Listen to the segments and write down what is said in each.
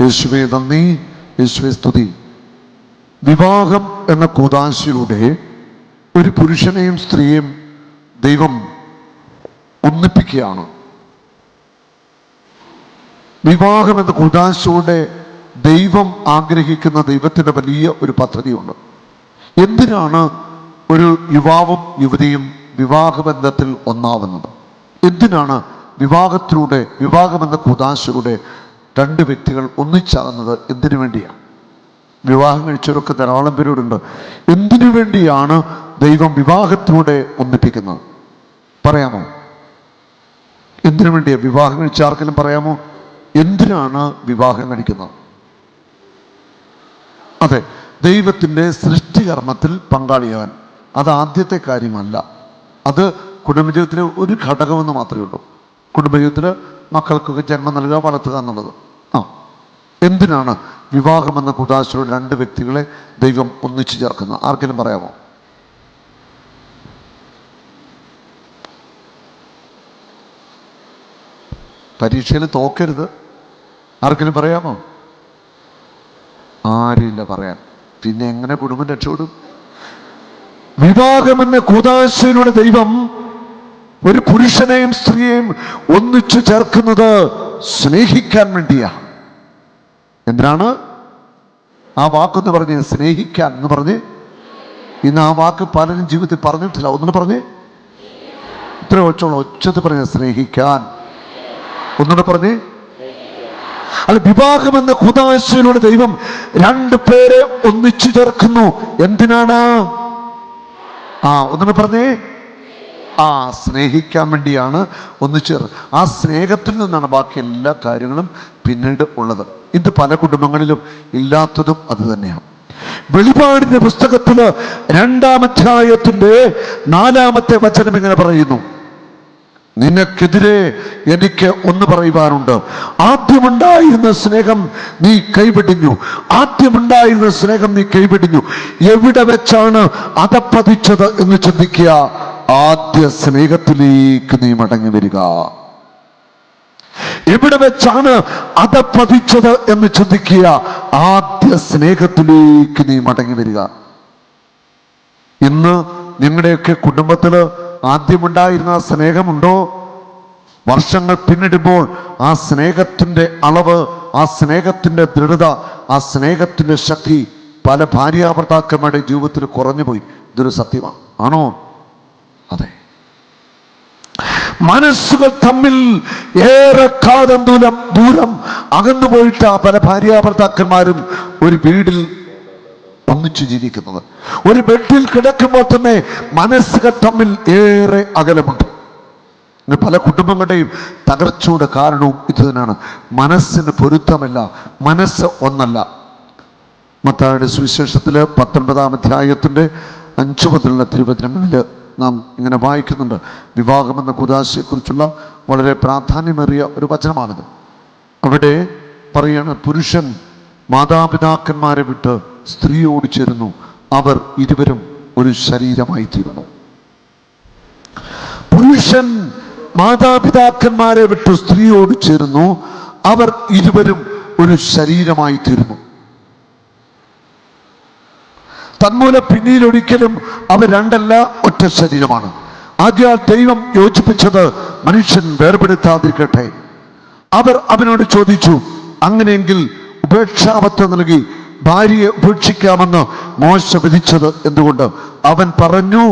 യേശുവേ നന്ദി. യേശുവേ സ്തുതി. വിവാഹം എന്ന കൂതാശിയുടെ ഒരു പുരുഷനെയും സ്ത്രീയെയും ദൈവം ഒന്നിപ്പിക്കുകയാണ്. വിവാഹം എന്ന കൂതാശിലൂടെ ദൈവം ആഗ്രഹിക്കുന്ന ദൈവത്തിന്റെ വലിയ ഒരു പദ്ധതിയുണ്ട്. എന്തിനാണ് ഒരു യുവാവും യുവതിയും വിവാഹബന്ധത്തിൽ ഒന്നാവുന്നത്? എന്തിനാണ് വിവാഹത്തിലൂടെ വിവാഹമെന്ന കുതാശയുടെ രണ്ട് വ്യക്തികൾ ഒന്നിച്ചാകുന്നത് എന്തിനു വേണ്ടിയാണ്? വിവാഹം കഴിച്ചവരൊക്കെ ധാരാളം പേരോടുണ്ട് എന്തിനു വേണ്ടിയാണ് ദൈവം വിവാഹത്തിലൂടെ ഒന്നിപ്പിക്കുന്നത്? പറയാമോ? എന്തിനു വേണ്ടിയാ വിവാഹം കഴിച്ച ആർക്കെങ്കിലും പറയാമോ? എന്തിനാണ് വിവാഹം കഴിക്കുന്നത്? അതെ ദൈവത്തിന്റെ സൃഷ്ടികർമ്മത്തിൽ പങ്കാളിയാവാൻ. അത് ആദ്യത്തെ കാര്യമല്ല. അത് കുടുംബജീവിതത്തിലെ ഒരു ഘടകമെന്ന് മാത്രമേ ഉള്ളൂ. കുടുംബജീവിതത്തിൽ മക്കൾക്കൊക്കെ ജന്മം നൽകുക വളർത്തുക എന്നുള്ളത്. ആ. എന്തിനാണ് വിവാഹമെന്ന കുതാശയോട് രണ്ട് വ്യക്തികളെ ദൈവം ഒന്നിച്ചു ചേർക്കുന്നത്? ആർക്കെങ്കിലും പറയാമോ? പരീക്ഷയിൽ തോക്കരുത്. ആർക്കെങ്കിലും പറയാമോ? ആരുമില്ല പറയാൻ. പിന്നെ എങ്ങനെ കുടുംബം രക്ഷപ്പെടും? വിവാഹമെന്ന കൂതാശയിലൂടെ ദൈവം ഒരു പുരുഷനെയും സ്ത്രീയെയും ഒന്നിച്ചു ചേർക്കുന്നത് സ്നേഹിക്കാൻ വേണ്ടിയാണ്. എന്തിനാണ്? ആ വാക്കെന്ന് പറഞ്ഞ് സ്നേഹിക്കാൻ എന്ന് പറഞ്ഞ് ഇന്ന് ആ വാക്ക് പലരും ജീവിതത്തിൽ പറഞ്ഞിട്ടില്ല. ഒന്നിന് പറഞ്ഞ് ഇത്ര ഒച്ചോളം ഒച്ചത്ത് പറഞ്ഞ സ്നേഹിക്കാൻ. ഒന്നുകൂടെ പറഞ്ഞ് അല്ല വിവാഹമെന്ന കുതാശയിലൂടെ ദൈവം രണ്ടു പേരെ ഒന്നിച്ചു ചേർക്കുന്നു. എന്തിനാണ്? ആ ഒന്നിനെ പറഞ്ഞേ ആ സ്നേഹിക്കാൻ വേണ്ടിയാണ് ഒന്നിച്ചേർ ആ സ്നേഹത്തിൽ നിന്നാണ് ബാക്കി എല്ലാ കാര്യങ്ങളും പിന്നീട് ഉള്ളത്. ഇത് പല കുടുംബങ്ങളിലും ഇല്ലാത്തതും അത് തന്നെയാണ്. വെളിപാടിന്റെ പുസ്തകത്തിൽ രണ്ടാമധ്യായത്തിന്റെ നാലാമത്തെ വചനം ഇങ്ങനെ പറയുന്നു. നിനക്കെതിരെ എനിക്ക് ഒന്ന് പറയുവാനുണ്ട്. ആദ്യമുണ്ടായിരുന്ന സ്നേഹം നീ കൈവിടിഞ്ഞു. ആദ്യമുണ്ടായിരുന്ന സ്നേഹം നീ കൈവിടിഞ്ഞു. എവിടെ വെച്ചാണ് അതപ്പതിച്ചത് എന്ന് ചിന്തിക്കുക. ആദ്യ സ്നേഹത്തിലേക്ക് നീ മടങ്ങി വരിക. എവിടെ വെച്ചാണ് അതപ്പതിച്ചത് എന്ന് ചിന്തിക്കുക. ആദ്യ സ്നേഹത്തിലേക്ക് നീ മടങ്ങി വരിക. ഇന്ന് നിങ്ങളുടെയൊക്കെ കുടുംബത്തിൽ ആദ്യമുണ്ടായിരുന്ന ആ സ്നേഹമുണ്ടോ? വർഷങ്ങൾ പിന്നിടുമ്പോൾ ആ സ്നേഹത്തിന്റെ അളവ് ആ സ്നേഹത്തിന്റെ ദൃഢത ആ സ്നേഹത്തിന്റെ ശക്തി പല ഭാര്യാഭർത്താക്കന്മാരുടെ ജീവിതത്തിൽ കുറഞ്ഞുപോയി. ഇതൊരു സത്യമാണ് ആണോ? അതെ. മനസ്സുകൾ തമ്മിൽ ഏറെ കാലം ദൂരം ദൂരം അകന്നു ആ പല ഭാര്യാഭർത്താക്കന്മാരും ഒരു വീടിൽ ഒന്നിച്ചു ജീവിക്കുന്നത്. ഒരു ബെഡിൽ കിടക്കുമ്പോൾ തന്നെ മനസ്സുകൾ തമ്മിൽ ഏറെ അകലമുണ്ട്. പല കുടുംബങ്ങളുടെയും തകർച്ചയുടെ കാരണവും ഇത് തന്നെയാണ് മനസ്സിന് പൊരുത്തമല്ല മനസ്സ് ഒന്നല്ല. മത്തായുടെ സുവിശേഷത്തിൽ പത്തൊൻപതാം അധ്യായത്തിന്റെ അഞ്ചു മുതലുള്ള തിരുവചനങ്ങളിൽ നാം ഇങ്ങനെ വായിക്കുന്നുണ്ട്. വിവാഹമെന്ന കുദാശയെക്കുറിച്ചുള്ള വളരെ പ്രാധാന്യമേറിയ ഒരു വചനമാണിത്. അവിടെ പറയാണ് പുരുഷൻ മാതാപിതാക്കന്മാരെ വിട്ട് സ്ത്രീയോട് ചേരുന്നു. അവർ ഇരുവരും ഒരു ശരീരമായി തീരുന്നു പുരുഷൻ മാതാപിതാക്കന്മാരെ വിട്ട് സ്ത്രീയോട് ചേരുന്നു. അവർ ഇരുവരും ഒരു ശരീരമായി തീരുന്നു തന്മൂലം പിന്നീട് ഒരിക്കലും അവ രണ്ടല്ല ഒറ്റ ശരീരമാണ്. ആദ്യ ദൈവം യോജിപ്പിച്ചത് മനുഷ്യൻ വേർപെടുത്താതിരിക്കട്ടെ. അവർ അവനോട് ചോദിച്ചു അങ്ങനെയെങ്കിൽ ഉപേക്ഷാപത്ത് നൽകി ഭാര്യയെ ഉപേക്ഷിക്കാമെന്ന് മോശ വിധിച്ചത് എന്തുകൊണ്ട്? അവൻ പറഞ്ഞു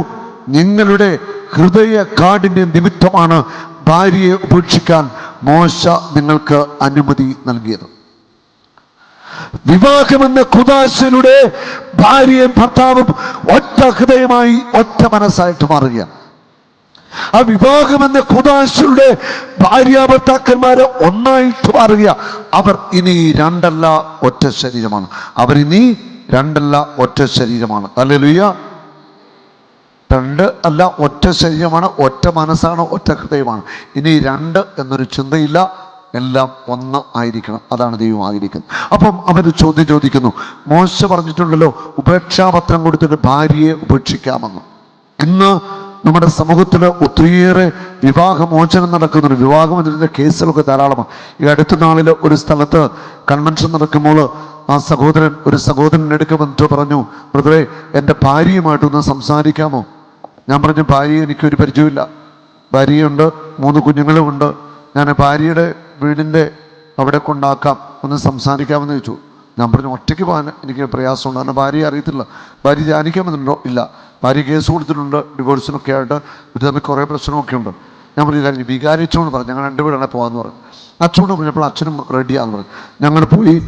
നിങ്ങളുടെ ഹൃദയ കാടിന്റെ നിമിത്തമാണ് ഭാര്യയെ ഉപേക്ഷിക്കാൻ മോശ നിങ്ങൾക്ക് അനുമതി നൽകിയത്. വിവാഹമെന്ന കുതാശയിലൂടെ ഭാര്യയും ഭർത്താവും ഒറ്റ ഹൃദയമായി ഒറ്റ മനസ്സായിട്ട് മാറുകയാണ്. ആ വിവാഹമെന്ന കുദാശയുടെ ഭാര്യ ഭർത്താക്കന്മാരെ ഒന്നായിട്ട് മാറുക അവർ ഇനി രണ്ടല്ല ഒറ്റ ശരീരമാണ്. അവർ ഇനി രണ്ടല്ല ഒറ്റ ശരീരമാണ്. അല്ലേലുയ്യ രണ്ട് അല്ല ഒറ്റ ശരീരമാണ് ഒറ്റ മനസ്സാണ് ഒറ്റ ഹൃദയമാണ്. ഇനി രണ്ട് എന്നൊരു ചിന്തയില്ല. എല്ലാം ഒന്ന് ആയിരിക്കണം. അതാണ് ദൈവം ആഗ്രഹിക്കുന്നത്. അപ്പം അവർ ചോദ്യം ചോദിക്കുന്നു മോശ പറഞ്ഞിട്ടുണ്ടല്ലോ ഉപേക്ഷാപത്രം കൊടുത്തിട്ട് ഭാര്യയെ ഉപേക്ഷിക്കാമെന്ന്. ഇന്ന് നമ്മുടെ സമൂഹത്തിൽ ഒത്തിരിയേറെ വിവാഹമോചനം നടക്കുന്നുണ്ട്. വിവാഹമോചനത്തിന്റെ കേസുകളൊക്കെ ധാരാളമാണ് ഈ അടുത്ത നാളിൽ ഒരു സ്ഥലത്ത് കൺവെൻഷൻ നടക്കുമ്പോൾ ആ സഹോദരൻ ഒരു സഹോദരൻ എടുക്ക വന്നിട്ട് പറഞ്ഞു ബ്രദറെ എന്റെ ഭാര്യയുമായിട്ടൊന്ന് സംസാരിക്കാമോ? ഞാൻ പറഞ്ഞു ഭാര്യ എനിക്കൊരു പരിചയമില്ല ഭാര്യയുണ്ട് മൂന്ന് കുഞ്ഞുങ്ങളുമുണ്ട്. ഞാൻ ഭാര്യയുടെ വീടിന്റെ അവിടെ കൊണ്ടാക്കാം ഒന്ന് സംസാരിക്കാമെന്ന് ചോദിച്ചു. ഞാൻ പറഞ്ഞു ഒറ്റയ്ക്ക് പോകാൻ എനിക്ക് പ്രയാസമുണ്ട്. കാരണം ഭാര്യയെ അറിയത്തില്ല. ഭാര്യ ധ്യാനിക്കാമെന്നുണ്ടോ ഇല്ല. ഭാര്യ കേസ് കൊടുത്തിട്ടുണ്ട് ഡിവോഴ്സിനൊക്കെ ആയിട്ട്. ഇത് തമ്മിൽ കുറേ പ്രശ്നമൊക്കെ ഉണ്ട്. ഞാൻ പറഞ്ഞു കാര്യം വികാരിച്ചോണ്ട് പറഞ്ഞു ഞങ്ങൾ രണ്ട് വീടാണ് പോകാമെന്ന് പറഞ്ഞു. അച്ഛനോട് പറഞ്ഞപ്പോൾ അച്ഛനും റെഡിയാന്ന് പറഞ്ഞു. ഞങ്ങൾ പോയി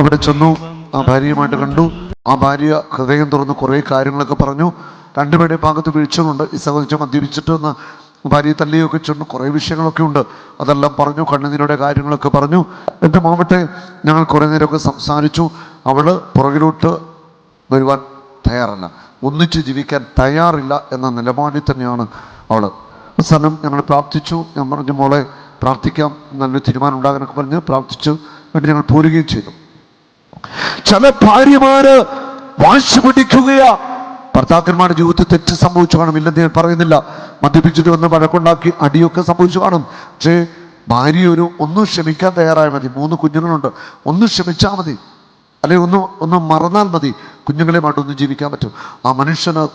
അവിടെ ചെന്നു. ആ ഭാര്യയുമായിട്ട് കണ്ടു. ആ ഭാര്യ ഹൃദയം തുറന്ന് കുറേ കാര്യങ്ങളൊക്കെ പറഞ്ഞു. രണ്ടുപേരുടെ ഭാഗത്ത് വീഴ്ചകളുണ്ട് ഈ സഹോദരിച്ച് മദ്യപിച്ചിട്ട് ഒന്ന് ഭാര്യയെ തല്ലിയൊക്കെ ചെന്ന് കുറേ വിഷയങ്ങളൊക്കെ ഉണ്ട്. അതെല്ലാം പറഞ്ഞു കണ്ണുനീരുടെ കാര്യങ്ങളൊക്കെ പറഞ്ഞു. എന്റെ മാവട്ടെ ഞങ്ങൾ കുറേ നേരമൊക്കെ സംസാരിച്ചു. അവൾ പുറകിലോട്ട് വരുവാൻ തയ്യാറല്ല. ഒന്നിച്ച് ജീവിക്കാൻ തയ്യാറില്ല എന്ന നിലപാടിൽ തന്നെയാണ് അവൾ അവസാനം ഞങ്ങൾ പ്രാർത്ഥിച്ചു. ഞാൻ പറഞ്ഞു മോളെ പ്രാർത്ഥിക്കാം. നല്ലൊരു തീരുമാനം ഉണ്ടാകാനൊക്കെ പറഞ്ഞ് പ്രാർത്ഥിച്ചു. വേണ്ടി ഞങ്ങൾ പോരുകയും ചെയ്തു. ചില ഭാര്യമാര് വാശി പിടിക്കുകയാ. ഭർത്താക്കന്മാരുടെ ജീവിതത്തിൽ തെറ്റ് സംഭവിച്ചു കാണും. ഇല്ലെന്ന് ഞാൻ പറയുന്നില്ല. മദ്യപിച്ചിട്ട് വന്ന് വഴക്കുണ്ടാക്കി അടിയൊക്കെ സംഭവിച്ചു കാണും. പക്ഷേ ഭാര്യ ഒരു ഒന്നും ക്ഷമിക്കാൻ തയ്യാറായ മതി. മൂന്ന് കുഞ്ഞുങ്ങളുണ്ട്. ഒന്ന് ക്ഷമിച്ചാൽ മതി. അല്ലെങ്കിൽ ഒന്ന് ഒന്ന് മറന്നാൽ മതി. കുഞ്ഞുങ്ങളെ കുഞ്ഞുങ്ങളെയുമായിട്ടൊന്നും ജീവിക്കാൻ പറ്റും. ആ മനുഷ്യന്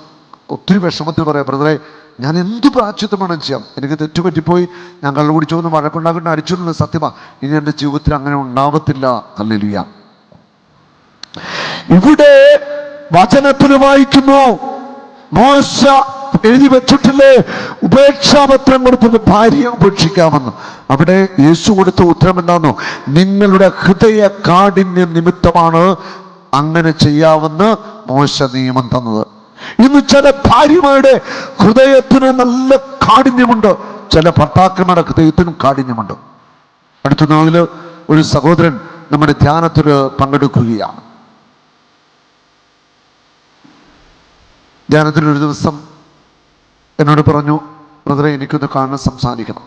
ഒത്തിരി വിഷമത്തിൽ പറയാം. ബ്രദറെ ഞാൻ എന്ത് പ്രാച്യത്വമാണ് ചെയ്യാം? എനിക്ക് തെറ്റുപറ്റിപ്പോയി. ഞാൻ കള്ളു കുടിച്ചു വന്ന് വഴക്കുണ്ടാക്കിയിട്ട് അടിച്ചിട്ടുണ്ട്. സത്യമാണ് ഇനി എന്റെ ജീവിതത്തിൽ അങ്ങനെ ഉണ്ടാവത്തില്ല. അല്ലെലിയ ഇവിടെ വചനത്തിൽ വായിക്കുന്നു. മോശ എഴുതി വെച്ചിട്ടില്ലേ? ഉപേക്ഷാപത്രം കൊടുത്തത് ഭാര്യയെ ഉപേക്ഷിക്കാമെന്ന്. അവിടെ യേശു കൊടുത്ത ഉത്തരം എന്താണോ നിങ്ങളുടെ ഹൃദയ കാഠിന്യ നിമിത്തമാണ് അങ്ങനെ ചെയ്യാവുന്ന മോശ നിയമം തന്നത്. ഇന്ന് ചില ഭാര്യമാരുടെ ഹൃദയത്തിന് നല്ല കാഠിന്യമുണ്ട്. ചില ഭർത്താക്കന്മാരുടെ ഹൃദയത്തിനും കാഠിന്യമുണ്ട്. അടുത്ത നാളിൽ ഒരു സഹോദരൻ നമ്മുടെ ധ്യാനത്തിൽ പങ്കെടുക്കുകയാണ്. ധ്യാനത്തിൽ ഒരു ദിവസം എന്നോട് പറഞ്ഞു ബ്രദറെ എനിക്കൊന്ന് കാണാൻ സംസാരിക്കണം.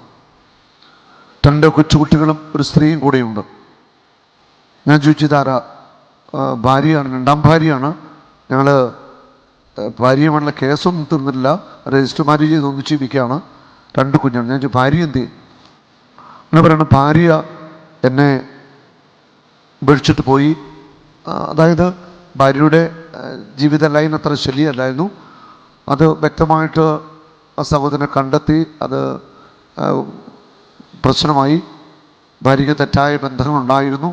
രണ്ട് കൊച്ചുകുട്ടികളും ഒരു സ്ത്രീയും കൂടെയുണ്ട്. ഞാൻ ചോദിച്ചു ഇതാരാ? "ആ, ഭാര്യയാണ് രണ്ടാം ഭാര്യയാണ്. ഞങ്ങൾ ഭാര്യയുമായുള്ള കേസൊന്നും തീർന്നില്ല രജിസ്റ്റർ മാരേജ് ചെയ്ത് ഒന്നിച്ച് ജീവിക്കുകയാണ് രണ്ട് കുഞ്ഞാണ് ഞാൻ ചോദിച്ചു ഭാര്യ എന്ത് ചെയ്യും? അങ്ങനെ പറയണം ഭാര്യ എന്നെ ഉപേക്ഷിച്ചിട്ട് പോയി. അതായത് ഭാര്യയുടെ ജീവിത ലൈൻ അത്ര ശരിയല്ലായിരുന്നു. അത് വ്യക്തമായിട്ട് സഹോദരനെ കണ്ടെത്തി അത് പ്രശ്നമായി. ഭാര്യയ്ക്ക് തെറ്റായ ബന്ധങ്ങളുണ്ടായിരുന്നു.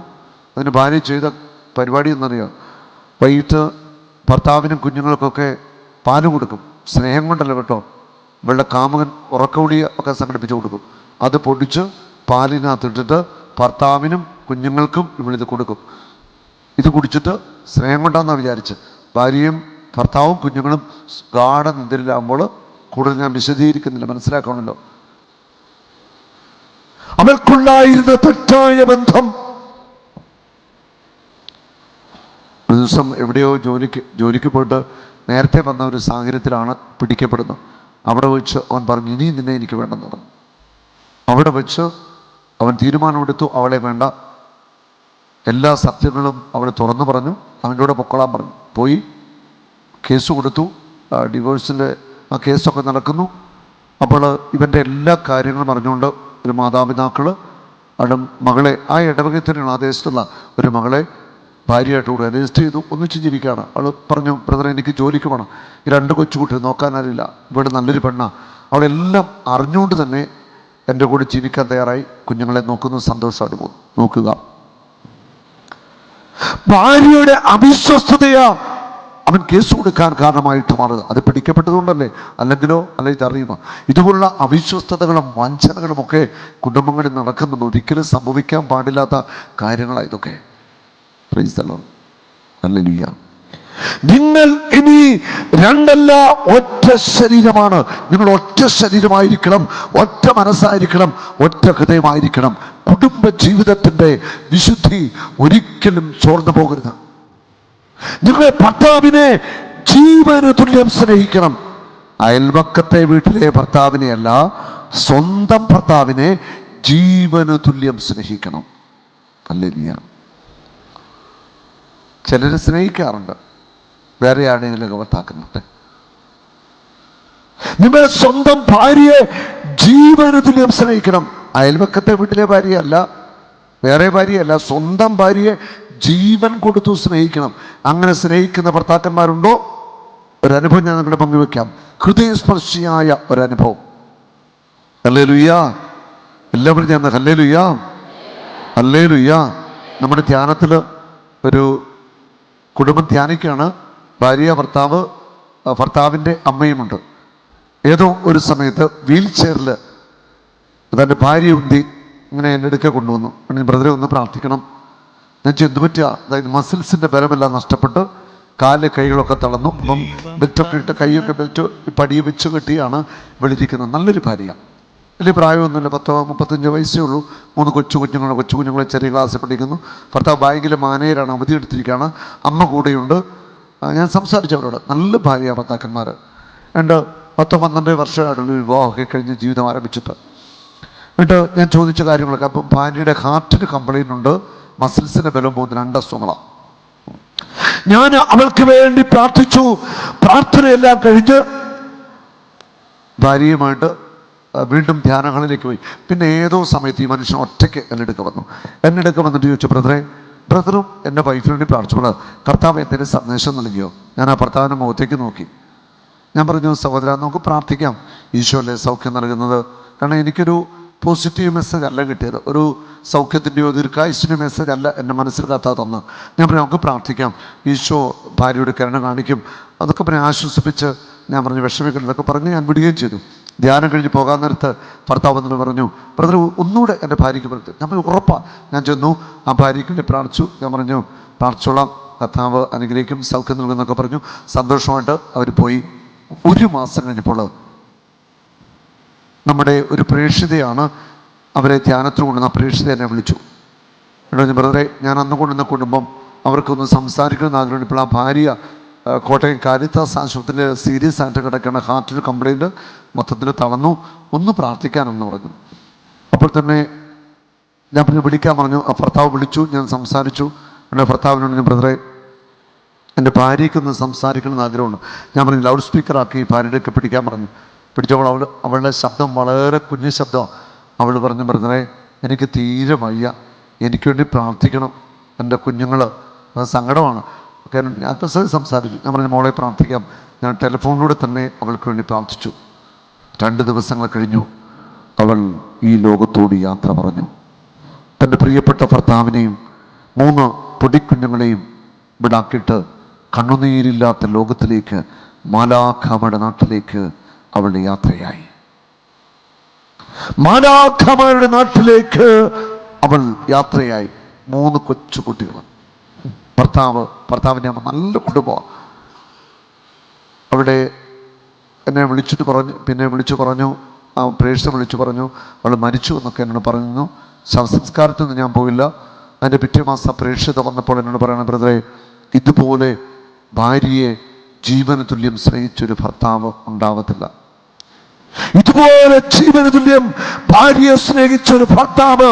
അതിന് ഭാര്യ ചെയ്ത പരിപാടി എന്നറിയാം വൈകിട്ട് ഭർത്താവിനും കുഞ്ഞുങ്ങൾക്കൊക്കെ പാൽ കൊടുക്കും. സ്നേഹം കൊണ്ടല്ല കേട്ടോ. വെള്ള കാമുകൻ ഉറക്കവിളി ഒക്കെ സംഘടിപ്പിച്ചു കൊടുക്കും. അത് പൊടിച്ച് പാലിനകത്തിട്ടിട്ട് ഭർത്താവിനും കുഞ്ഞുങ്ങൾക്കും ഇവളിത് കൊടുക്കും. ഇത് കുടിച്ചിട്ട് സ്നേഹം കൊണ്ടാന്നാണ് വിചാരിച്ച്. ഭാര്യയും ഭർത്താവും കുഞ്ഞുങ്ങളും ഗാഠനിദ്രയിലാകുമ്പോൾ കൂടുതൽ ഞാൻ വിശദീകരിക്കുന്നില്ല മനസ്സിലാക്കണമല്ലോ. അവർക്കുണ്ടായിരുന്ന തെറ്റായ ബന്ധം. ഒരു ദിവസം എവിടെയോ ജോലിക്ക് ജോലിക്ക് പോയിട്ട് നേരത്തെ വന്ന ഒരു സാഹചര്യത്തിലാണ് പിടിക്കപ്പെടുന്നത്. അവിടെ വെച്ച് അവൻ പറഞ്ഞു ഇനി നിന്നെ എനിക്ക് വേണ്ടെന്ന് പറഞ്ഞു. അവിടെ വെച്ച് അവൻ തീരുമാനമെടുത്തു അവളെ വേണ്ട. എല്ലാ സത്യങ്ങളും അവൾ തുറന്നു പറഞ്ഞു. അവന്റെ കൂടെ പൊക്കോളാൻ പറഞ്ഞു. പോയി. കേസ് കൊടുത്തു. ഡിവോഴ്സിന്റെ ആ കേസൊക്കെ നടക്കുന്നു. അപ്പോൾ ഇവന്റെ എല്ലാ കാര്യങ്ങളും അറിഞ്ഞുകൊണ്ട് ഒരു മാതാപിതാക്കൾ അവിടെ മകളെ ആ ഇടവകയിൽ തന്നെയാണ് ആ ദേശത്തുള്ള ഒരു മകളെ ഭാര്യയായിട്ട് കൂടെ രജിസ്റ്റർ ചെയ്തു. ഒന്നിച്ച് ജീവിക്കുകയാണ്. അവൾ പറഞ്ഞു ബ്രദർ എനിക്ക് ജോലിക്ക് വേണം ഈ രണ്ട് കൊച്ചുകുട്ടി നോക്കാനാരില്ല ഇവിടെ നല്ലൊരു പെണ്ണാണ് അവളെല്ലാം അറിഞ്ഞുകൊണ്ട് തന്നെ എന്റെ കൂടെ ജീവിക്കാൻ തയ്യാറായി. കുഞ്ഞുങ്ങളെ നോക്കുന്ന. സന്തോഷമായിട്ട് പോകും നോക്കുക. ഭാര്യയുടെ അവിശ്വസ്തതയാ അവൻ കേസ് കൊടുക്കാൻ കാരണമായിട്ട് മാറുക. അത് പിടിക്കപ്പെട്ടതുകൊണ്ടല്ലേ? അല്ലെങ്കിലോ? അല്ലെ ഇതറിയുമോ ഇതുപോലുള്ള അവിശ്വസ്തതകളും വഞ്ചനകളും ഒക്കെ കുടുംബങ്ങളിൽ നടക്കുന്നത് ഒരിക്കലും സംഭവിക്കാൻ പാടില്ലാത്ത കാര്യങ്ങളാണ് ഇതൊക്കെ. പ്രൈസ് നല്ല Lord. Hallelujah. നിങ്ങൾ ഇനി രണ്ടല്ല ഒറ്റ ശരീരമാണ്. നിങ്ങൾ ഒറ്റ ശരീരമായിരിക്കണം ഒറ്റ മനസ്സായിരിക്കണം ഒറ്റ ഹൃദയമായിരിക്കണം. കുടുംബ ജീവിതത്തിന്റെ വിശുദ്ധി ഒരിക്കലും ചോർന്നു പോകരുത്. നിങ്ങളെ ഭർത്താവിനെ ജീവന് തുല്യം സ്നേഹിക്കണം. അയൽവക്കത്തെ വീട്ടിലെ ഭർത്താവിനെയല്ല സ്വന്തം ഭർത്താവിനെ ജീവന് തുല്യം സ്നേഹിക്കണം. അല്ലെ ചിലർ സ്നേഹിക്കാറുണ്ട്. വേറെ ആരെങ്കിലും ഭർത്താക്കുന്നുണ്ട് നിങ്ങൾ സ്വന്തം ഭാര്യയെ ജീവന് തുല്യം സ്നേഹിക്കണം. അയൽവക്കത്തെ വീട്ടിലെ ഭാര്യയല്ല വേറെ ഭാര്യയല്ല സ്വന്തം ഭാര്യയെ ജീവൻ കൊടുത്തു സ്നേഹിക്കണം. അങ്ങനെ സ്നേഹിക്കുന്ന ഭർത്താക്കന്മാരുണ്ടോ? ഒരനുഭവം ഞാൻ നിങ്ങളുടെ പങ്കുവെക്കാം ഹൃദയസ്പർശിയായ ഒരനുഭവം. അല്ലേ ലുയ്യ എല്ലാവരും ഞാൻ അല്ലേ ലുയ്യ അല്ലേ ലുയ്യ നമ്മുടെ ധ്യാനത്തിൽ ഒരു കുടുംബം ധ്യാനിക്കുകയാണ്. ഭാര്യ ഭർത്താവ് ഭർത്താവിന്റെ അമ്മയുമുണ്ട്. ഏതോ ഒരു സമയത്ത് വീൽ ചെയറിൽ തന്റെ ഭാര്യ ഉന്തി ഇങ്ങനെ എന്റെ അടുക്ക കൊണ്ടുവന്നു. പിന്നെ ബ്രദറെ ഒന്ന് പ്രാർത്ഥിക്കണം. ഞാൻ ചെന്തു പറ്റുക അതായത് മസിൽസിന്റെ ബലമെല്ലാം നഷ്ടപ്പെട്ട് കാൽ കൈകളൊക്കെ തളർന്നു. അപ്പം ബെൽറ്റൊക്കെ ഇട്ട് കൈയൊക്കെ ബെൽറ്റ് പടി വെച്ച് കെട്ടിയാണ് വിളിച്ചിരിക്കുന്നത് നല്ലൊരു ഭാര്യ. വലിയ പ്രായമൊന്നുമില്ല. പത്തോ മുപ്പത്തഞ്ച് വയസ്സേ ഉള്ളൂ. മൂന്ന് കൊച്ചു കുഞ്ഞുങ്ങളെ കൊച്ചു കുഞ്ഞുങ്ങളെ ചെറിയ ക്ലാസ്സിൽ പഠിക്കുന്നു. ഭർത്താവ് ബാങ്കിലെ മാനേജറാണ് അവധി എടുത്തിരിക്കുകയാണ് അമ്മ കൂടെയുണ്ട്. ഞാൻ സംസാരിച്ചു അവരോട് നല്ല ഭാര്യ ഭർത്താക്കന്മാർ രണ്ട് പത്തോ പന്ത്രണ്ട് വർഷമായിട്ടുള്ള വിവാഹമൊക്കെ കഴിഞ്ഞ് ജീവിതം ആരംഭിച്ചിട്ട് എന്നിട്ട് ഞാൻ ചോദിച്ച കാര്യങ്ങളൊക്കെ അപ്പം ഭാര്യയുടെ ഹാർട്ടിന് കംപ്ലൈന്റ് ഉണ്ട് മസിൽസിന്റെ ബലം പോകുന്ന രണ്ട് അസുഖങ്ങളാണ് ഞാൻ അവൾക്ക് വേണ്ടി പ്രാർത്ഥിച്ചു പ്രാർത്ഥനയെല്ലാം കഴിഞ്ഞ് ഭാര്യയുമായിട്ട് വീണ്ടും ധ്യാനങ്ങളിലേക്ക് പോയി. പിന്നെ ഏതോ സമയത്ത് ഈ മനുഷ്യൻ ഒറ്റയ്ക്ക് എന്നെടുക്ക വന്നു. എന്നെടുക്ക വന്നിട്ട് ചോദിച്ചു ബ്രദറെ ബ്രദറും എന്റെ വൈഫിന് വേണ്ടി പ്രാർത്ഥിച്ചപ്പോൾ കർത്താവ് എന്തെങ്കിലും സന്ദേശം നൽകിയോ? ഞാൻ ആ ഭർത്താവിന്റെ മുഖത്തേക്ക് നോക്കി. ഞാൻ പറഞ്ഞു സഹോദര നമുക്ക് പ്രാർത്ഥിക്കാം. ഈശോല്ലേ സൗഖ്യം നൽകുന്നത്? കാരണം എനിക്കൊരു പോസിറ്റീവ് മെസ്സേജ് അല്ല കിട്ടിയത്. ഒരു സൗഖ്യത്തിന്റെയോ ദീർഘായുസിന്റെ മെസ്സേജ് അല്ല എന്റെ മനസ്സിൽ കത്താ തന്ന് ഞാൻ പറഞ്ഞു നമുക്ക് പ്രാർത്ഥിക്കാം. ഈശോ ഭാര്യയുടെ കരുണ കാണിക്കും. അതൊക്കെ പറഞ്ഞ് ആശ്വസിപ്പിച്ച് ഞാൻ പറഞ്ഞു വിഷമിക്കരുതൊക്കെ പറഞ്ഞ് ഞാൻ വിടുകയും ചെയ്തു. ധ്യാനം കഴിഞ്ഞ് പോകാൻ നേരത്ത് ഭർത്താവ് എന്ന് പറഞ്ഞു ബ്രദർ ഒന്നുകൂടെ എന്റെ ഭാര്യയ്ക്ക് പറഞ്ഞു നമ്മൾ ഉറപ്പാണ് ഞാൻ ചെന്നു ആ ഭാര്യയ്ക്ക് വേണ്ടി പ്രാർത്ഥിച്ചു. ഞാൻ പറഞ്ഞു പ്രാർത്ഥിച്ചോളാം. കർത്താവ് അനുഗ്രഹിക്കും സൗഖ്യം നൽകുമെന്നൊക്കെ പറഞ്ഞു. സന്തോഷമായിട്ട് അവർ പോയി. ഒരു മാസം കഴിഞ്ഞപ്പോൾ നമ്മുടെ ഒരു പ്രേക്ഷിതയാണ് അവരെ ധ്യാനത്തിന് കൊണ്ടുവന്ന പ്രേക്ഷിത എന്നെ വിളിച്ചു. പറഞ്ഞു ബ്രദറെ ഞാൻ അന്ന് കൊണ്ടുവന്ന കുടുംബം അവർക്കൊന്ന് സംസാരിക്കണമെന്ന് ആഗ്രഹം ഇപ്പോൾ ആ ഭാര്യ കോട്ടയം കാരിത്താസ് ആശുപത്രിയിൽ സീരിയസ് ആയിട്ട് കിടക്കുന്ന ഹാർട്ടിൽ കംപ്ലൈന്റ് മൊത്തത്തിൽ തളർന്നു. ഒന്ന് പ്രാർത്ഥിക്കാനെന്ന് പറഞ്ഞു. അപ്പോൾ തന്നെ ഞാൻ പിന്നെ വിളിക്കാൻ പറഞ്ഞു. ആ ഭർത്താവ് വിളിച്ചു. ഞാൻ സംസാരിച്ചു. എന്റെ ഭർത്താവിനോട് ഞാൻ ബ്രദറെ എന്റെ ഭാര്യയ്ക്കൊന്ന് സംസാരിക്കണമെന്ന് ആഗ്രഹമുണ്ട്. ഞാൻ പറഞ്ഞു ലൗഡ് സ്പീക്കറാക്കി ഭാര്യയുടെയൊക്കെ പിടിക്കാൻ പറഞ്ഞു. പിടിച്ചപ്പോൾ അവൾ അവളുടെ ശബ്ദം വളരെ കുഞ്ഞു ശബ്ദമാണ്. അവൾ പറഞ്ഞു ബ്രദറെ എനിക്ക് തീരെ വയ്യ. എനിക്ക് വേണ്ടി പ്രാർത്ഥിക്കണം. എന്റെ കുഞ്ഞുങ്ങൾ അത് സങ്കടമാണ്. കാരണം ഞാൻ പ്രസവം സംസാരിച്ചു. ഞാൻ പറഞ്ഞ മോളെ പ്രാർത്ഥിക്കാം. ഞാൻ ടെലിഫോണിലൂടെ തന്നെ അവൾക്ക് വേണ്ടി പ്രാർത്ഥിച്ചു. രണ്ട് ദിവസങ്ങൾ കഴിഞ്ഞു. അവൾ ഈ ലോകത്തോട് യാത്ര പറഞ്ഞു. തന്റെ പ്രിയപ്പെട്ട ഭർത്താവിനെയും മൂന്ന് പൊടിക്കുഞ്ഞുങ്ങളെയും വിടാക്കിയിട്ട് കണ്ണുനീരില്ലാത്ത ലോകത്തിലേക്ക് മാലാഖാമയുടെ നാട്ടിലേക്ക് അവളുടെ യാത്രയായി. മാലാഖാമയുടെ നാട്ടിലേക്ക് അവൾ യാത്രയായി. മൂന്ന് കൊച്ചു കുട്ടികൾ ഭർത്താവ് ഭർത്താവിന്റെ അമ്മ നല്ല കുടുംബമാണ്. അവിടെ എന്നെ വിളിച്ചിട്ട് പറഞ്ഞു പിന്നെ വിളിച്ചു പറഞ്ഞു ആ പ്രേക്ഷിത വിളിച്ചു പറഞ്ഞു അവൾ മരിച്ചു എന്നൊക്കെ എന്നോട് പറഞ്ഞു. ശവസംസ്കാരത്തിൽ ഞാൻ പോയില്ല. അതിന്റെ പിറ്റേ മാസം പ്രേക്ഷിത വന്നപ്പോൾ എന്നോട് പറയണം ബ്രദറെ ഇതുപോലെ ഭാര്യയെ ജീവന തുല്യം സ്നേഹിച്ചൊരു ഭർത്താവ് ഉണ്ടാവത്തില്ല. ഇതുപോലെ ജീവന തുല്യം ഭാര്യയെ സ്നേഹിച്ചൊരു ഭർത്താവ്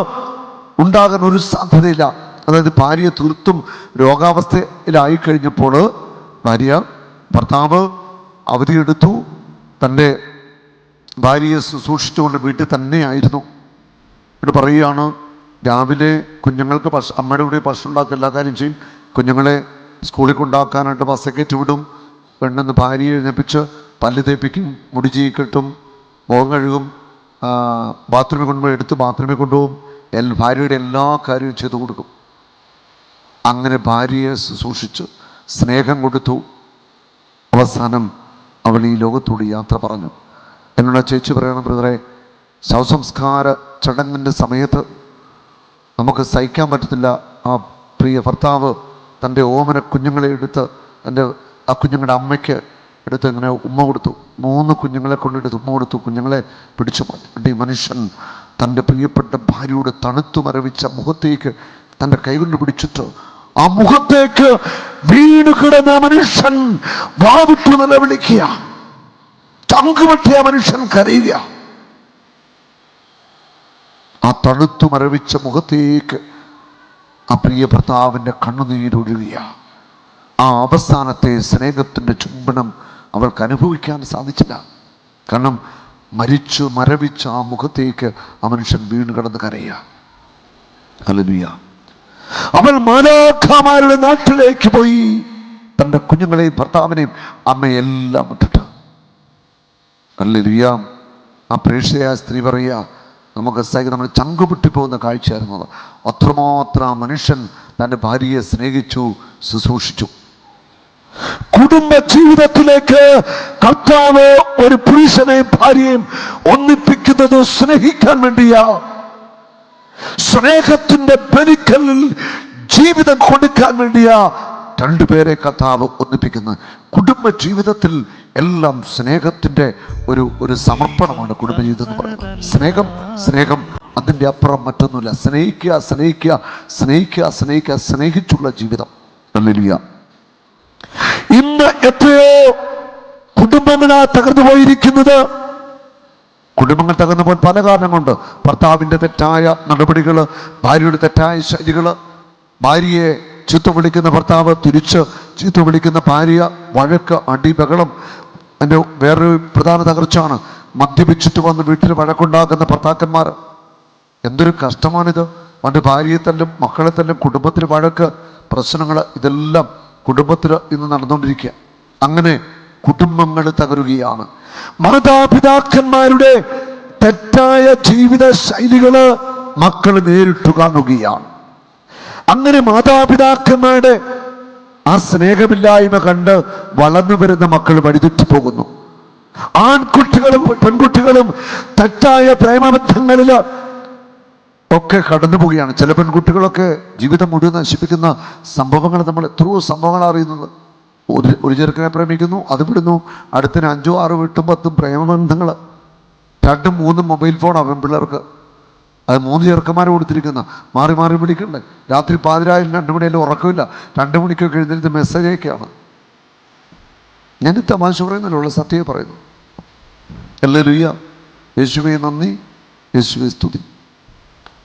ഉണ്ടാകാൻ ഒരു സാധ്യതയില്ല. അതായത് ഭാര്യ തീർത്തും രോഗാവസ്ഥയിലായി കഴിഞ്ഞപ്പോൾ ഭാര്യ ഭർത്താവ് അവധിയെടുത്തു. തന്റെ ഭാര്യയെ ശുശ്രൂഷിച്ചുകൊണ്ട് വീട്ടിൽ തന്നെയായിരുന്നു. ഇവിടെ പറയുകയാണ് രാവിലെ കുഞ്ഞുങ്ങൾക്ക് പശ അമ്മയുടെ കൂടെ പശു ഉണ്ടാക്കുക എല്ലാ കാര്യം ചെയ്യും. കുഞ്ഞുങ്ങളെ സ്കൂളിൽ കൊണ്ടാക്കാനായിട്ട് ബസ്സൊക്കെ വിടും പെണ്ണെന്ന് ഭാര്യയെ എഴുന്നേപ്പിച്ച് പല്ല് തേപ്പിക്കും മുടി ചീ കെട്ടും മുഖം കഴുകും ബാത്റൂമിൽ കൊണ്ടുപോയി എടുത്ത് ബാത്റൂമിൽ കൊണ്ടുപോകും. ഭാര്യയുടെ എല്ലാ കാര്യവും ചെയ്തു കൊടുക്കും. അങ്ങനെ ഭാര്യയെ ശുശ്രൂഷിച്ച് സ്നേഹം കൊടുത്തു. അവസാനം അവൾ ഈ ലോകത്തോട് യാത്ര പറഞ്ഞു. എന്നോട് ചേച്ചി പറയണം ബ്രദറെ ശവസംസ്കാര ചടങ്ങിന്റെ സമയത്ത് നമുക്ക് സഹിക്കാൻ പറ്റത്തില്ല. ആ പ്രിയ ഭർത്താവ് തന്റെ ഓമന കുഞ്ഞുങ്ങളെ എടുത്ത് എന്റെ ആ കുഞ്ഞുങ്ങളുടെ അമ്മയ്ക്ക് എടുത്ത് ഇങ്ങനെ ഉമ്മ കൊടുത്തു. മൂന്ന് കുഞ്ഞുങ്ങളെ കൊണ്ടെടുത്ത് ഉമ്മ കൊടുത്തു. കുഞ്ഞുങ്ങളെ പിടിച്ചു ഈ മനുഷ്യൻ തന്റെ പ്രിയപ്പെട്ട ഭാര്യയുടെ തണുത്തു മരവിച്ച മുഖത്തേക്ക് തന്റെ കൈകൊണ്ട് പിടിച്ചിട്ട് ആ മുഖത്തേക്ക് വീണ് കിടന്ന മനുഷ്യൻ വാവിട്ടു നിലവിളിക്കുക. ചങ്കുപറ്റിയ മനുഷ്യൻ കരയുക. ആ തണുത്തു മരവിച്ച മുഖത്തേക്ക് ആ പ്രിയ ഭർത്താവിന്റെ കണ്ണുനീരൊഴുകിയ ആ അവസാനത്തെ സ്നേഹത്തിന്റെ ചുംബനം അവൾക്ക് അനുഭവിക്കാൻ സാധിച്ചില്ല. കാരണം മരിച്ചു മരവിച്ച ആ മുഖത്തേക്ക് ആ മനുഷ്യൻ വീണ് കിടന്ന് കരയുക. ഹല്ലേലൂയ. അവൾ മാലാഖമാരുടെ നാട്ടിലേക്ക് പോയി. തന്റെ കുഞ്ഞുങ്ങളെയും ഭർത്താവിനെയും അമ്മയെല്ലാം വിട്ടിട്ട് ഹല്ലേലൂയ ആ പ്രേക്ഷയായ സ്ത്രീ പറയുക നമുക്ക് സഹിക്കും നമ്മൾ ചങ്കുപൊട്ടി പോകുന്ന കാഴ്ചയായിരുന്നത് അത്രമാത്രം ആ മനുഷ്യൻ തന്റെ ഭാര്യയെ സ്നേഹിച്ചു ശുശ്രൂഷിച്ചു. കുടുംബ ജീവിതത്തിലേക്ക് കർത്താവ് ഒരു പുരുഷനെയും ഭാര്യയും ഒന്നിപ്പിക്കുന്നത് സ്നേഹിക്കാൻ വേണ്ടിയാ. സ്നേഹത്തിന്റെ ബലിക്കലിൽ ജീവിതം കൊടുക്കാൻ വേണ്ടിയ രണ്ടുപേരെ കഥാവ് ഒന്നിപ്പിക്കുന്നത് കുടുംബ ജീവിതത്തിൽ എല്ലാം സ്നേഹത്തിന്റെ ഒരു ഒരു സമർപ്പണമാണ് കുടുംബജീവിതം എന്ന് പറയുന്നത്. സ്നേഹം സ്നേഹം അതിന്റെ അപ്പുറം മറ്റൊന്നുമില്ല. സ്നേഹിക്കുക സ്നേഹിക്കുക സ്നേഹിക്കുക സ്നേഹിക്കുക സ്നേഹിച്ചുള്ള ജീവിതം. ഹല്ലേലൂയ. ഇന്ന് എത്രയോ കുടുംബങ്ങളാ തകർന്നു പോയിരിക്കുന്നത്. കുടുംബങ്ങൾ തകർന്നു പോകാൻ പല കാരണങ്ങളുണ്ട്. ഭർത്താവിന്റെ തെറ്റായ നടപടികൾ ഭാര്യയുടെ തെറ്റായ ശൈലികൾ ഭാര്യയെ ചീത്ത വിളിക്കുന്ന ഭർത്താവ് തിരിച്ച് ചീത്ത വിളിക്കുന്ന ഭാര്യ വഴക്ക് അടി ബഹളം. എന്റെ വേറൊരു പ്രധാന തകർച്ചയാണ് മദ്യപിച്ചിട്ട് വന്ന് വീട്ടിൽ വഴക്കുണ്ടാക്കുന്ന ഭർത്താക്കന്മാർ. എന്തൊരു കഷ്ടമാണിത്. അവന്റെ ഭാര്യയെ തല്ലും മക്കളെ തല്ലും കുടുംബത്തിൽ വഴക്ക് പ്രശ്നങ്ങൾ ഇതെല്ലാം കുടുംബത്തിൽ ഇന്ന് നടന്നുകൊണ്ടിരിക്കുക. അങ്ങനെ കുടുംബങ്ങൾ തകരുകയാണ്. മാതാപിതാക്കന്മാരുടെ തെറ്റായ ജീവിത ശൈലികൾ മക്കൾ നേരിട്ട് കാണുകയാണ്. അങ്ങനെ മാതാപിതാക്കന്മാരുടെ ആ സ്നേഹമില്ലായ്മ കണ്ട് വളർന്നു വരുന്ന മക്കൾ വഴിതെറ്റി പോകുന്നു. ആൺകുട്ടികളും പെൺകുട്ടികളും തെറ്റായ പ്രേമബന്ധങ്ങളിൽ ഒക്കെ കടന്നു പോവുകയാണ്. ചില പെൺകുട്ടികളൊക്കെ ജീവിതം മുഴുവൻ നശിപ്പിക്കുന്ന സംഭവങ്ങൾ നമ്മൾ എത്രയോ സംഭവങ്ങൾ അറിയുന്നത്. ഒരു ഒരു ചെറുക്കനെ പ്രേമിക്കുന്നു അത് വിടുന്നു. അടുത്തിന് അഞ്ചോ ആറോ എട്ടും പത്തും പ്രേമബന്ധങ്ങൾ രണ്ടും മൂന്നും മൊബൈൽ ഫോണാണ് പെൺപിള്ളേർക്ക്. അത് മൂന്ന് ചെറുക്കന്മാരെ കൊടുത്തിരിക്കുന്ന. മാറി മാറി വിളിക്കണ്ടേ? രാത്രി പാതിരായാലും രണ്ട് മണിയായാലും ഉറക്കമില്ല. രണ്ട് മണിക്കൊക്കെ എഴുന്നേറ്റ് മെസ്സേജ് അയക്കുകയാണ്. ഞാൻ തമാശ പറയുന്നല്ലോ സത്യമേ പറയുന്നു. എല്ലാവരും യേശുവെ നന്ദി. യേശുവെ സ്തുതി.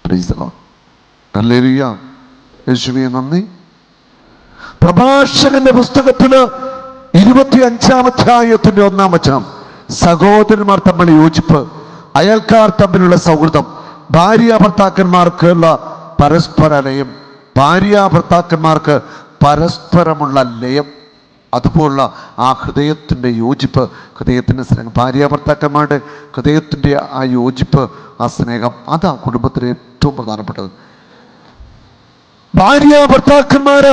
Praise hallelujah. യേശുവെ നന്ദി. പ്രഭാഷകന്റെ പുസ്തകത്തിൽ ഇരുപത്തി അഞ്ചാം അധ്യായത്തിന്റെ ഒന്നാം വചനം. സഹോദരന്മാർ തമ്മിൽ യോജിപ്പ് അയൽക്കാർ തമ്മിലുള്ള സൗഹൃദം ഭാര്യ ഭർത്താക്കന്മാർക്കുള്ള പരസ്പര ലയം ഭാര്യ ഭർത്താക്കന്മാർക്ക് പരസ്പരമുള്ള ലയം അതുപോലുള്ള ആ ഹൃദയത്തിന്റെ യോജിപ്പ് ഹൃദയത്തിന്റെ സ്നേഹം ഭാര്യ ഭർത്താക്കന്മാരുടെ ഹൃദയത്തിന്റെ ആ യോജിപ്പ് ആ സ്നേഹം അതാ കുടുംബത്തിന് ഏറ്റവും പ്രധാനപ്പെട്ടത്. ഭാര്യ ഭർത്താക്കന്മാര്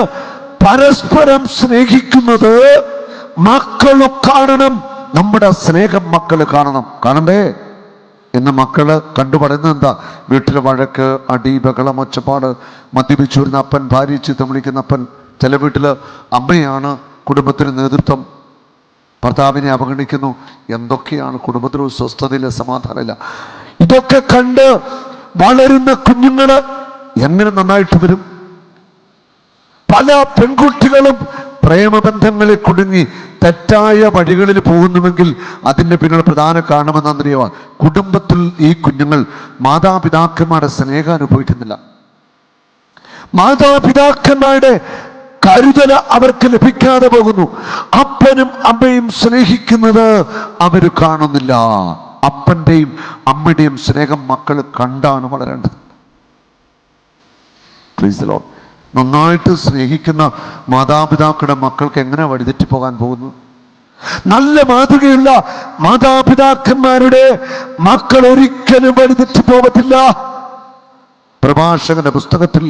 പരസ്പരം സ്നേഹിക്കുന്നത് മക്കൾ കാണണം. നമ്മുടെ സ്നേഹം മക്കൾ കാണണം. കാണണ്ടേ? ഇന്ന് മക്കൾ കണ്ടു പറയുന്നത് എന്താ? വീട്ടിലെ വഴക്ക് അടി ബഹളം ഒച്ചപ്പാട് മദ്യപിച്ചു വരുന്ന അപ്പൻ ഭാര്യ ചിത്രം വിളിക്കുന്ന അപ്പൻ ചില വീട്ടിൽ അമ്മയാണ് കുടുംബത്തിന് നേതൃത്വം. ഭർത്താവിനെ അവഗണിക്കുന്നു. എന്തൊക്കെയാണ് കുടുംബത്തിന് ഒരു സ്വസ്ഥതയില്ല സമാധാനമില്ല. ഇതൊക്കെ കണ്ട് വളരുന്ന കുഞ്ഞുങ്ങൾ എങ്ങനെ നന്നായിട്ട് വരും? പല പെൺകുട്ടികളും പ്രേമബന്ധങ്ങളിൽ കുടുങ്ങി തെറ്റായ വഴികളിൽ പോകുന്നുവെങ്കിൽ അതിന്റെ പിന്നിൽ പ്രധാന കാരണമെന്നറിയുവാൻ കുടുംബത്തിൽ ഈ കുഞ്ഞുങ്ങൾ മാതാപിതാക്കന്മാരുടെ സ്നേഹം അനുഭവിക്കുന്നില്ല. മാതാപിതാക്കന്മാരുടെ കരുതൽ അവർക്ക് ലഭിക്കാതെ പോകുന്നു. അപ്പനും അമ്മയും സ്നേഹിക്കുന്നത് അവർ കാണുന്നില്ല. അപ്പന്റെയും അമ്മയുടെയും സ്നേഹം മക്കൾ കണ്ടാണ് വളരേണ്ടത്. Please Lord. നന്നായിട്ട് സ്നേഹിക്കുന്ന മാതാപിതാക്കളുടെ മക്കൾക്ക് എങ്ങനെ വഴിതെറ്റി പോകാൻ പോകുന്നു? നല്ല മാതൃകയുള്ള മാതാപിതാക്കന്മാരുടെ മക്കൾ ഒരിക്കലും വഴിതെറ്റി പോകത്തില്ല പ്രഭാഷകന്റെ പുസ്തകത്തിൽ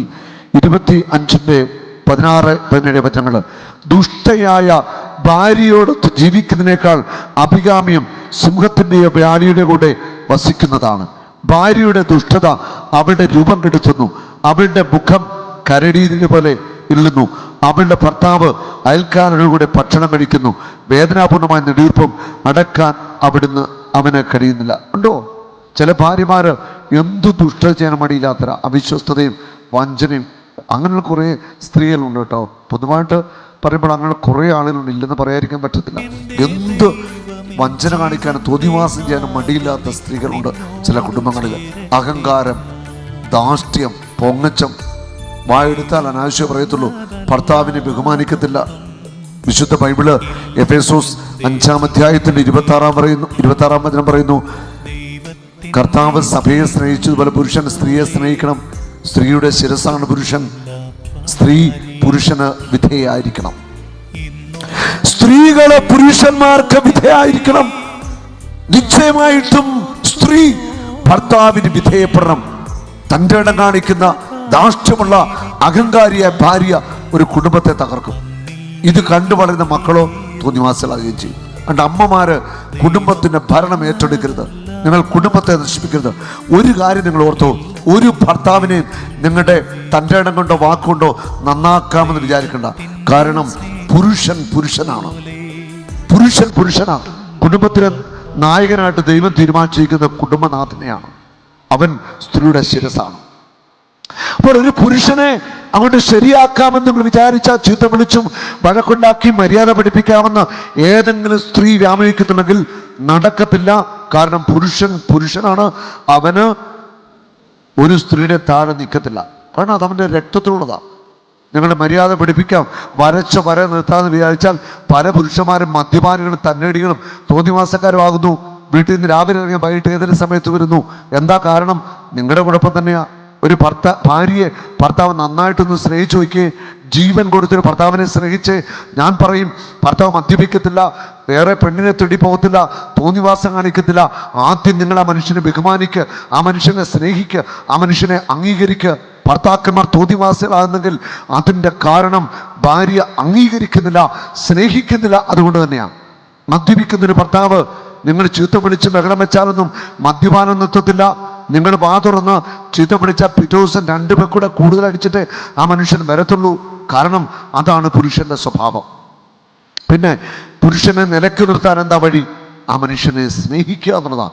ഇരുപത്തി അഞ്ചിന്റെ പതിനാറ് പതിനേഴ് വചനങ്ങൾ ദുഷ്ടയായ ഭാര്യയോടൊത്ത് ജീവിക്കുന്നതിനേക്കാൾ അഭികാമ്യം സിംഹത്തിന്റെയോ വ്യാലിയുടെ കൂടെ വസിക്കുന്നതാണ്. ഭാര്യയുടെ ദുഷ്ടത അവളുടെ രൂപം കെടുത്തുന്നു അവളുടെ മുഖം കരടീതിന് പോലെ ഇല്ലുന്നു അവളുടെ ഭർത്താവ് അയൽക്കാരുടെ കൂടെ ഭക്ഷണം കഴിക്കുന്നു. വേദനാപൂർണമായ നെടിയിപ്പം അടക്കാൻ അവിടുന്ന് അവന് കഴിയുന്നില്ല. ഉണ്ടോ? ചില ഭാര്യമാര് എന്തു ദുഷ്ട ചെയ്യാൻ മടിയില്ലാത്ത അവിശ്വസ്തതയും വഞ്ചനയും. അങ്ങനെയുള്ള കുറേ സ്ത്രീകളുണ്ട് കേട്ടോ. പൊതുവായിട്ട് പറയുമ്പോൾ അങ്ങനെ കുറേ ആളുകളുണ്ട്. ഇല്ലെന്ന് പറയാതിരിക്കാൻ പറ്റത്തില്ല. എന്ത് വഞ്ചന കാണിക്കാനും തോതിവാസം ചെയ്യാനും മടിയില്ലാത്ത സ്ത്രീകളുണ്ട് ചില കുടുംബങ്ങളിൽ അഹങ്കാരം ധാർഷ്ട്യം പൊങ്ങച്ചം വായെടുത്താൽ അനാവശ്യം പറയത്തുള്ളൂ. ഭർത്താവിനെ ബഹുമാനിക്കത്തില്ല. വിശുദ്ധ ബൈബിൾ എഫേസോസ് അഞ്ചാം അധ്യായത്തിന്റെ ഇരുപത്തി ആറാം പറയുന്നു ഇരുപത്തി ആറാം വചനം പറയുന്നു കർത്താവ് സഭയെ സ്നേഹിച്ചതുപോലെ പുരുഷൻ സ്ത്രീയെ സ്നേഹിക്കണം. സ്ത്രീയുടെ ശിരസാണ് പുരുഷൻ. സ്ത്രീ പുരുഷന് വിധേയായിരിക്കണം. സ്ത്രീകൾ പുരുഷന്മാർക്ക് വിധേയായിരിക്കണം. നിശ്ചയമായിട്ടും സ്ത്രീ ഭർത്താവിന് വിധേയപ്പെടണം. തന്റെ ഇടം കാണിക്കുന്ന ധാർഷ്ട്യമുള്ള അഹങ്കാരിയായ ഭാര്യ ഒരു കുടുംബത്തെ തകർക്കും. ഇത് കണ്ടു വളരുന്ന മക്കളോ തോന്നിവാസലാകുകയും ചെയ്യും. അതുകൊണ്ട് അമ്മമാര് കുടുംബത്തിന്റെ ഭരണം ഏറ്റെടുക്കരുത്. നിങ്ങൾ കുടുംബത്തെ നശിപ്പിക്കരുത്. ഒരു കാര്യം നിങ്ങൾ ഓർത്തോ ഒരു ഭർത്താവിനെയും നിങ്ങളുടെ തന്റെ ഇടം കൊണ്ടോ വാക്കുകൊണ്ടോ നന്നാക്കാമെന്ന് വിചാരിക്കണ്ട. കാരണം പുരുഷൻ പുരുഷനാണ്. പുരുഷൻ പുരുഷനാണ്. കുടുംബത്തിന് നായകനായിട്ട് ദൈവം തീരുമാനിച്ചിരിക്കുന്ന കുടുംബനാഥനെയാണ്. അവൻ സ്ത്രീയുടെ ശിരസാണ് അപ്പോൾ ഒരു പുരുഷനെ അങ്ങോട്ട് ശരിയാക്കാമെന്ന് വിചാരിച്ചാൽ ചീത്ത വിളിച്ചും വഴക്കുണ്ടാക്കി മര്യാദ പഠിപ്പിക്കാമെന്ന് ഏതെങ്കിലും സ്ത്രീ വ്യാമോഹിക്കുന്നുണ്ടെങ്കിൽ നടക്കത്തില്ല. കാരണം പുരുഷൻ പുരുഷനാണ്. അവന് ഒരു സ്ത്രീയുടെ താഴെ നിൽക്കത്തില്ല. കാരണം അത് അവന്റെ രക്തത്തിലുള്ളതാണ്. നിങ്ങളുടെ മര്യാദ പഠിപ്പിക്കാം. വരച്ച വര നിർത്താന്ന് വിചാരിച്ചാൽ പല പുരുഷന്മാരും മദ്യപാനികളും തന്നടികളും തോന്നിവാസക്കാരുമാകുന്നു വീട്ടിൽ നിന്ന് രാവിലെ ഇറങ്ങിയ വൈകിട്ട് ഏതൊരു സമയത്ത് വരുന്നു. എന്താ കാരണം? നിങ്ങളുടെ കുഴപ്പം തന്നെയാ. ഒരു ഭർത്ത ഭാര്യയെ ഭർത്താവ് നന്നായിട്ടൊന്ന് സ്നേഹിച്ചു നോക്കിയേ ജീവൻ കൊടുത്തൊരു ഭർത്താവിനെ സ്നേഹിച്ച്. ഞാൻ പറയും ഭർത്താവ് മദ്യപിക്കത്തില്ല വേറെ പെണ്ണിനെ തെടി പോകത്തില്ല തോന്നിവാസം കാണിക്കത്തില്ല. ആദ്യം നിങ്ങൾ ആ മനുഷ്യനെ ബഹുമാനിക്കുക ആ മനുഷ്യനെ സ്നേഹിക്കുക ആ മനുഷ്യനെ അംഗീകരിക്കുക ഭർത്താക്കന്മാർ തോന്നിവാസികളാകുന്നെങ്കിൽ അതിന്റെ കാരണം ഭാര്യ അംഗീകരിക്കുന്നില്ല സ്നേഹിക്കുന്നില്ല അതുകൊണ്ട് തന്നെയാണ്. മദ്യപിക്കുന്നൊരു ഭർത്താവ് നിങ്ങൾ ചീത്ത പിടിച്ച് ബഹളം വെച്ചാലൊന്നും മദ്യപാനം നിർത്തത്തില്ല നിങ്ങൾ വാ തുറന്ന് ചീത്ത പിടിച്ച പിറ്റേ ദിവസം രണ്ട് പേർ കൂടുതൽ അടിച്ചിട്ട് ആ മനുഷ്യൻ വരത്തുള്ളൂ. കാരണം അതാണ് പുരുഷന്റെ സ്വഭാവം. പിന്നെ പുരുഷനെ നിലയ്ക്ക് നിർത്താൻ എന്താ വഴി? ആ മനുഷ്യനെ സ്നേഹിക്കുക എന്നുള്ളതാണ്.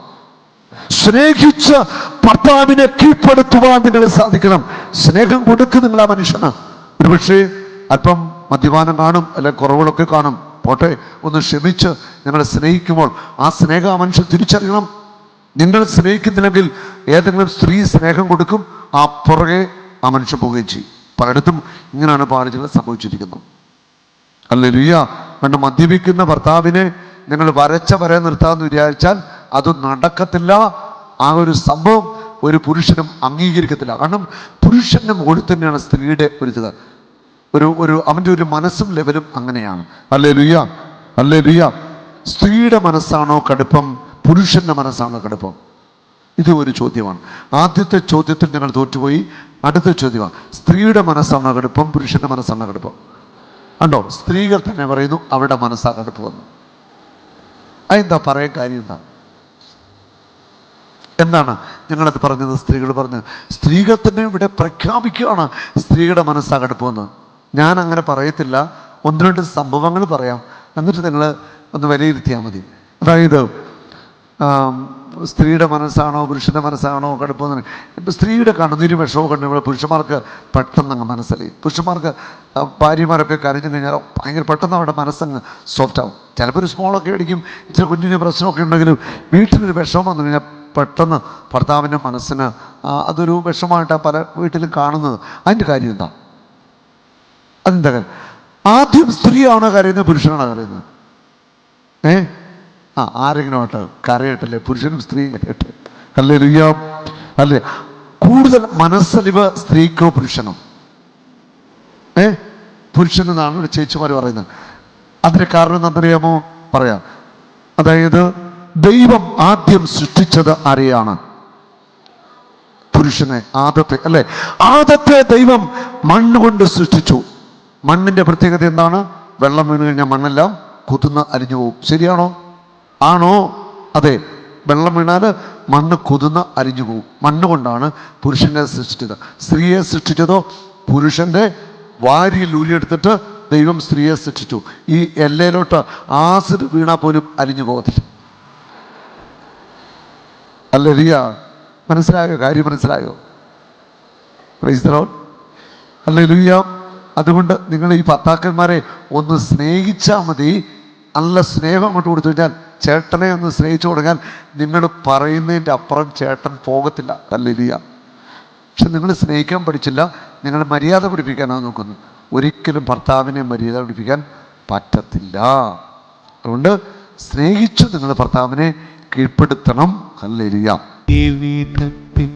സ്നേഹിച്ച് ഭർത്താവിനെ കീഴ്പ്പെടുത്തുവാൻ നിങ്ങൾ സാധിക്കണം. സ്നേഹം കൊടുക്കുക നിങ്ങൾ ആ മനുഷ്യന് ഒരുപക്ഷേ അല്പം മദ്യപാനം കാണും അല്ലെ കുറവുകളൊക്കെ കാണും. പോട്ടെ ഒന്ന് ക്ഷമിച്ച് ഞങ്ങളെ സ്നേഹിക്കുമ്പോൾ ആ സ്നേഹം മനുഷ്യൻ തിരിച്ചറിയണം. നിങ്ങൾ സ്നേഹിക്കുന്നില്ലെങ്കിൽ ഏതെങ്കിലും സ്ത്രീ സ്നേഹം കൊടുക്കും ആ പുറകെ ആ മനുഷ്യൻ പോവുകയും ചെയ്യും. പലയിടത്തും ഇങ്ങനെയാണ് പാലിച്ചത് സംഭവിച്ചിരിക്കുന്നത്. അല്ല ലുയ്യ കണ്ട് മദ്യപിക്കുന്ന ഭർത്താവിനെ നിങ്ങൾ വരച്ച വരെ നിർത്താമെന്ന് വിചാരിച്ചാൽ അത് നടക്കത്തില്ല. ആ ഒരു സംഭവം ഒരു പുരുഷനും അംഗീകരിക്കത്തില്ല. കാരണം പുരുഷന്റെ മുകളിൽ തന്നെയാണ് സ്ത്രീയുടെ ഒരു ഒരു ഒരു അവന്റെ ഒരു മനസ്സും ലെവലും അങ്ങനെയാണ്. അല്ലേ ലുയ്യ അല്ലേ ലുയ്യ സ്ത്രീയുടെ മനസ്സാണോ കടുപ്പം പുരുഷന്റെ മനസ്സാണോ കടുപ്പം? ഇത് ഒരു ചോദ്യമാണ്. ആദ്യത്തെ ചോദ്യത്തിൽ ഞങ്ങൾ തോറ്റുപോയി അടുത്ത ചോദ്യമാണ്. സ്ത്രീയുടെ മനസ്സാണോ കടുപ്പം പുരുഷന്റെ മനസ്സാണോ കടുപ്പം? കണ്ടോ? സ്ത്രീകൾ തന്നെ പറയുന്നു അവരുടെ മനസ്സാ കടുപ്പമെന്ന്. അതെന്താ? പറയാൻ കാര്യം എന്താ? എന്താണ്? ഞങ്ങളത് പറഞ്ഞത് സ്ത്രീകൾ പറഞ്ഞത്. സ്ത്രീകൾ തന്നെ ഇവിടെ പ്രഖ്യാപിക്കുകയാണ് സ്ത്രീയുടെ മനസ്സാ കടുപ്പെന്ന് ഞാൻ അങ്ങനെ പറയത്തില്ല. ഒന്ന് രണ്ട് സംഭവങ്ങൾ പറയാം. എന്നിട്ട് നിങ്ങൾ ഒന്ന് വിലയിരുത്തിയാൽ മതി. അതായത് സ്ത്രീയുടെ മനസ്സാണോ പുരുഷന്റെ മനസ്സാണോ കടുപ്പം ഇപ്പം സ്ത്രീയുടെ കണ്ണുനീരും വിഷമോ കണ്ടു പുരുഷന്മാർക്ക് പെട്ടെന്ന് അങ്ങ് മനസ്സിലായി. പുരുഷന്മാർക്ക് ഭാര്യമാരൊക്കെ കരഞ്ഞു കഴിഞ്ഞാൽ ഭയങ്കര പെട്ടെന്ന് അവരുടെ മനസ്സങ്ങ് സോഫ്റ്റ് ആവും. ചിലപ്പോൾ ഒരു സ്മോളൊക്കെ അടിക്കും. ഇച്ചിരി കുഞ്ഞിന് പ്രശ്നമൊക്കെ ഉണ്ടെങ്കിലും വീട്ടിലൊരു വിഷമം വന്നു കഴിഞ്ഞാൽ പെട്ടെന്ന് ഭർത്താവിന്റെ മനസ്സിന് അതൊരു വിഷമമായിട്ടാണ് പല വീട്ടിലും കാണുന്നത്. അതിന്റെ കാര്യം എന്താ? അതെന്താ കാര്യം ആദ്യം സ്ത്രീയാണോ കരയുന്നത് പുരുഷനാണോ കരയുന്നത്? ഏ? ആ ആരെങ്കിലും ആട്ടെ കരയട്ടല്ലേ പുരുഷനും സ്ത്രീയും കരയട്ടെ. അല്ലേ ലുയ്യ അല്ലേ? കൂടുതൽ മനസ്സലിവ് സ്ത്രീക്കോ പുരുഷനോ? ഏ? പുരുഷനെന്നാണ് ഒരു ചേച്ചിമാർ പറയുന്നത്. അതിന് കാരണം എന്തറിയാമോ പറയാം. അതായത് ദൈവം ആദ്യം സൃഷ്ടിച്ചത് ആരെയാണ്? പുരുഷനെ ആദത്തെ. അല്ലെ? ആദത്തെ ദൈവം മണ്ണുകൊണ്ട് സൃഷ്ടിച്ചു. മണ്ണിന്റെ പ്രത്യേകത എന്താണ്? വെള്ളം വീണ് കഴിഞ്ഞാൽ മണ്ണെല്ലാം കുത്തുന്ന അരിഞ്ഞു പോകും. ശരിയാണോ? ആണോ? അതെ. വെള്ളം വീണാൽ മണ്ണ് കുതുന്ന അരിഞ്ഞു പോകും. മണ്ണ് കൊണ്ടാണ് പുരുഷനെ സൃഷ്ടിച്ചത്. സ്ത്രീയെ സൃഷ്ടിച്ചതോ? പുരുഷന്റെ വാരിയിൽ ഊരിയെടുത്തിട്ട് ദൈവം സ്ത്രീയെ സൃഷ്ടിച്ചു. ഈ എല്ലയിലോട്ട് ആസിഡ് വീണാൽ പോലും അരിഞ്ഞു പോകത്തില്ല. അല്ല റിയ മനസ്സിലായോ? കാര്യം മനസ്സിലായോ? പ്രൈസ് അല്ല ലുയ്യ അതുകൊണ്ട് നിങ്ങൾ ഈ ഭർത്താക്കന്മാരെ ഒന്ന് സ്നേഹിച്ചാൽ മതി. നല്ല സ്നേഹം അങ്ങോട്ട് കൊടുത്തു കഴിഞ്ഞാൽ ചേട്ടനെ ഒന്ന് സ്നേഹിച്ചു കൊടുക്കാൻ നിങ്ങൾ പറയുന്നതിന്റെ അപ്പുറം ചേട്ടൻ പോകത്തില്ല. അല്ല ലിയ പക്ഷെ നിങ്ങൾ സ്നേഹിക്കാൻ പഠിച്ചില്ല നിങ്ങൾ മര്യാദ പിടിപ്പിക്കാനാണ് നോക്കുന്നത്. ഒരിക്കലും ഭർത്താവിനെ മര്യാദ പിടിപ്പിക്കാൻ പറ്റത്തില്ല. അതുകൊണ്ട് സ്നേഹിച്ചു നിങ്ങൾ ഭർത്താവിനെ കീഴ്പ്പെടുത്തണം. ഹല്ലേലൂയ ജീവിതത്തിൽ